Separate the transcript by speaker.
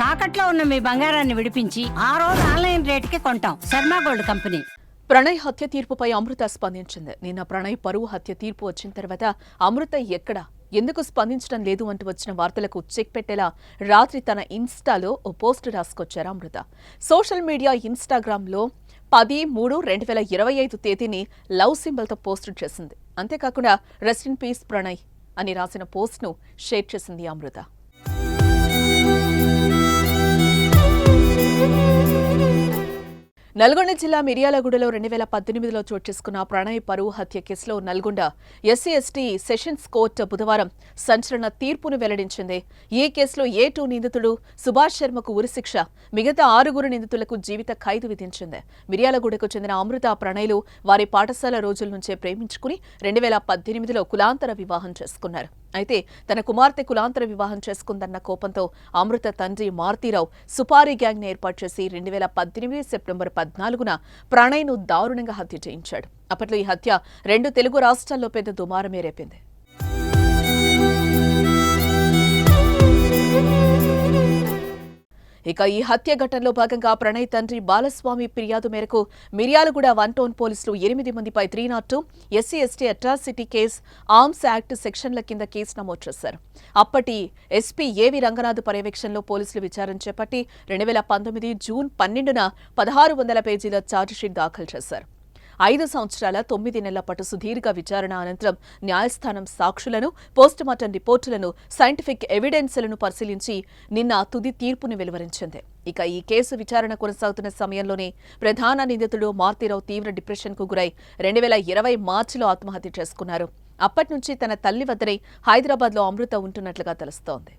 Speaker 1: తాకట్లో ఉన్న మీ బంగారాన్ని విడిపించి ఆ రోజు ఆన్లైన్ రేటుకి కొంటాం. Sharma gold company.
Speaker 2: ప్రణయ్ హత్య తీర్పుపై అమృత స్పందించింది. నిన్న ప్రణయ్ పరువు హత్య తీర్పు వచ్చిన తర్వాత అమృత ఎక్కడ? ఎందుకు స్పందించడం లేదు అంటూ వచ్చిన వార్తలకు చెక్ పెట్టేలా రాత్రి తన ఇన్స్టాలో ఓ పోస్ట్ రాసుకొచ్చారు అమృత. సోషల్ మీడియా ఇన్స్టాగ్రామ్లో పది మూడు రెండు వేల ఇరవై ఐదు తేదీని లవ్ సింబల్తో పోస్ట్ చేసింది. అంతేకాకుండా రెస్ట్ ఇన్ పీస్ ప్రణయ్ అని రాసిన పోస్ట్ను షేర్ చేసింది అమృత. నల్గొండ జిల్లా మిర్యాలగూడలో రెండు వేల పద్దెనిమిదిలో చోటు చేసుకున్న ప్రణయ్ పరువు హత్య కేసులో Nalgonda SC ST sessions court బుధవారం సంచలన తీర్పును వెల్లడించింది. ఈ కేసులో ఏ టూ నిందితుడు? సుభాష్ శర్మకు ఉరిశిక్ష మిగతా ఆరుగురు నిందితులకు జీవిత ఖైదు విధించింది. మిర్యాలగూడకు చెందిన అమృత ప్రణయ్లు వారి పాఠశాల రోజుల నుంచే ప్రేమించుకుని రెండు వేల పద్దెనిమిదిలో కులాంతర వివాహం చేసుకున్నారు. అయితే తన కుమార్తె కులాంతర వివాహం చేసుకుందన్న కోపంతో అమృత తండ్రి మారుతీరావు సుపారీ గ్యాంగ్ను ఏర్పాటు చేసి రెండు వేల పద్దెనిమిది సెప్టెంబర్ పద్నాలుగున ప్రణయ్ను దారుణంగా హత్య చేయించాడు. అప్పట్లో ఈ హత్య రెండు తెలుగు రాష్ట్రాల్లో పెద్ద దుమారమే రేపింది ఇక ఈ హత్య ఘటనలో భాగంగా ప్రణయ్ తండ్రి బాలస్వామి ఫిర్యాదు మేరకు మిర్యాలగూడ వన్ టౌన్ పోలీసులు ఎనిమిది మందిపై three not two SC ST atrocity case arms act సెక్షన్ల కింద కేసు నమోదు చేశారు. అప్పటి ఎస్పీ ఏవి రంగనాథ్ పర్యవేక్షణలో పోలీసులు విచారణ చేపట్టి రెండు వేల పంతొమ్మిది జూన్ పన్నెండున పదహారు వందల పేజీల ఛార్జిషీట్ దాఖలు చేశారు. ఐదు సంవత్సరాల తొమ్మిది నెలల పాటు సుదీర్ఘ విచారణ అనంతరం న్యాయస్థానం సాక్షులను పోస్టుమార్టం రిపోర్టులను సైంటిఫిక్ ఎవిడెన్స్లను పరిశీలించి నిన్న తుది తీర్పును వెలువరించింది. ఇక ఈ కేసు విచారణ కొనసాగుతున్న సమయంలోనే ప్రధాన నిందితుడు మార్తిరావు తీవ్ర డిప్రెషన్కు గురై రెండు వేల ఇరవై మార్చిలో ఆత్మహత్య చేసుకున్నారు. అప్పటి నుంచి తన తల్లి వద్దనే హైదరాబాద్లో అమృత ఉంటున్నట్లుగా తెలుస్తోంది.